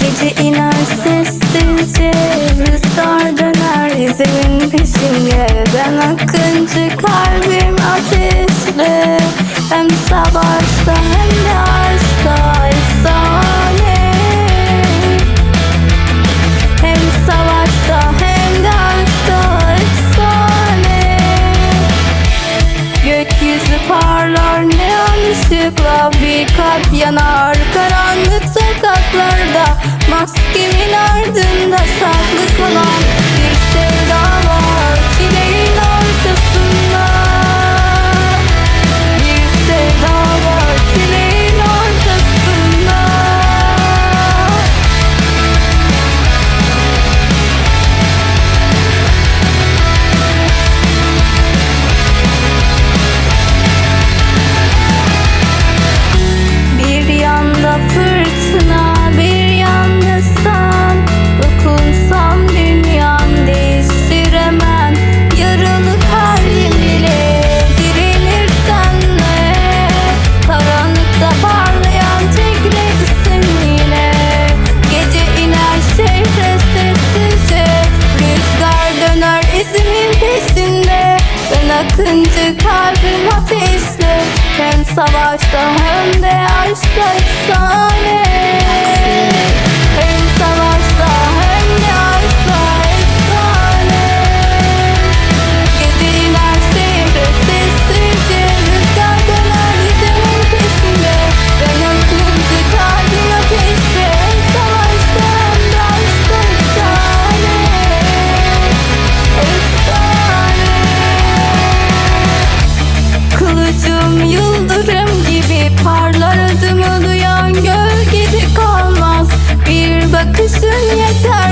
Gece iner sessizce Rüzgar döner izimin peşinde Ben akıncı kalbim Kalp yanar karanlık sokaklarda. savaşta hem de aşkta efsane yeter